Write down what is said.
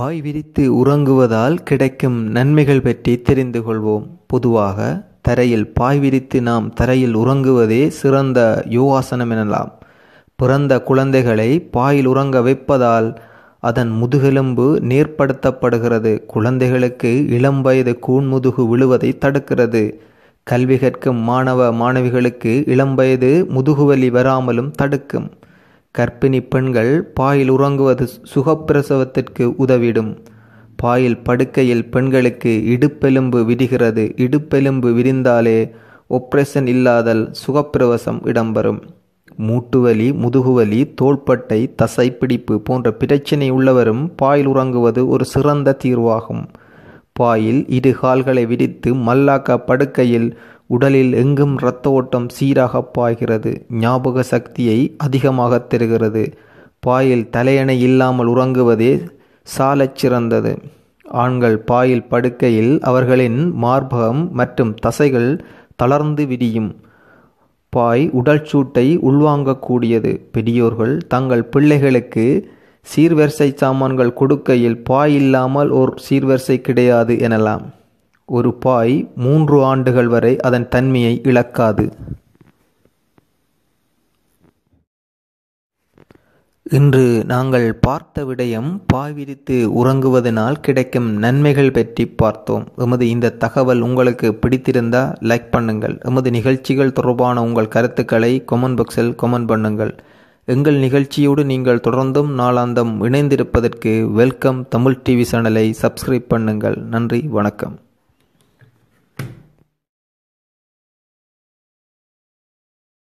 பாய் விரித்து உறங்குவதால் கிடைக்கும் நன்மைகள் பற்றி தெரிந்து கொள்வோம். பொதுவாக தரையில் பாய் விரித்து நாம் தரையில் உறங்குவதே சிறந்த யோகாசனம் எனலாம். பிறந்த குழந்தைகளை பாயில் உறங்க வைப்பதால் அதன் முதுகெலும்பு நேர்படுத்தப்படுகிறது. குழந்தைகளுக்கு இளம் வயது கூண்முதுகு விழுவதை தடுக்கிறது. கல்வி கற்கும் மாணவ மாணவிகளுக்கு இளம் வயது முதுகுவலி வராமலும் தடுக்கும். கர்ப்பிணி பெண்கள் பாயில் உறங்குவது சுகப்பிரசவத்திற்கு உதவிடும். பாயில் படுக்கையில் பெண்களுக்கு இடுப்பெலும்பு விரிகிறது. இடுப்பெலும்பு விரிந்தாலே ஒப்ரேஷன் இல்லாதல் சுகப்பிரவசம் இடம்பெறும். மூட்டுவலி முதுகுவலி தோள்பட்டை தசைப்பிடிப்பு போன்ற பிரச்சினை உள்ளவரும் பாயில் உறங்குவது ஒரு சிறந்த தீர்வாகும். பாயில் இரு கால்களை விரித்து மல்லாக்க படுக்கையில் உடலில் எங்கும் இரத்த ஓட்டம் சீராக பாய்கிறது. ஞாபக சக்தியை அதிகமாக தருகிறது. பாயில் தலையணை இல்லாமல் உறங்குவதே சாலச் சிறந்தது. ஆண்கள் பாயில் படுக்கையில் அவர்களின் மார்பகம் மற்றும் தசைகள் தளர்ந்து விரியும். பாய் உடல் சூட்டை உள்வாங்கக்கூடியது. பெரியோர்கள் தங்கள் பிள்ளைகளுக்கு சீர்வரிசை சாமான்கள் கொடுக்கையில் பாய் இல்லாமல் ஓர் சீர்வரிசை கிடையாது எனலாம். ஒரு பாய் மூன்று ஆண்டுகள் வரை அதன் தன்மையை இழக்காது. இன்று நாங்கள் பார்த்த விடயம் பாய் விரித்து உறங்குவதனால் கிடைக்கும் நன்மைகள் பற்றி பார்த்தோம். எமது இந்த தகவல் உங்களுக்கு பிடித்திருந்தா லைக் பண்ணுங்கள். எமது நிகழ்ச்சிகள் தொடர்பான உங்கள் கருத்துக்களை கொமெண்ட் பாக்ஸில் கொமெண்ட் பண்ணுங்கள். எங்கள் நிகழ்ச்சியோடு நீங்கள் தொடர்ந்தும் நாளாந்தம் இணைந்திருப்பதற்கு வெல்கம் தமிழ் டிவி சேனலை சப்ஸ்கிரைப் பண்ணுங்கள். நன்றி வணக்கம்.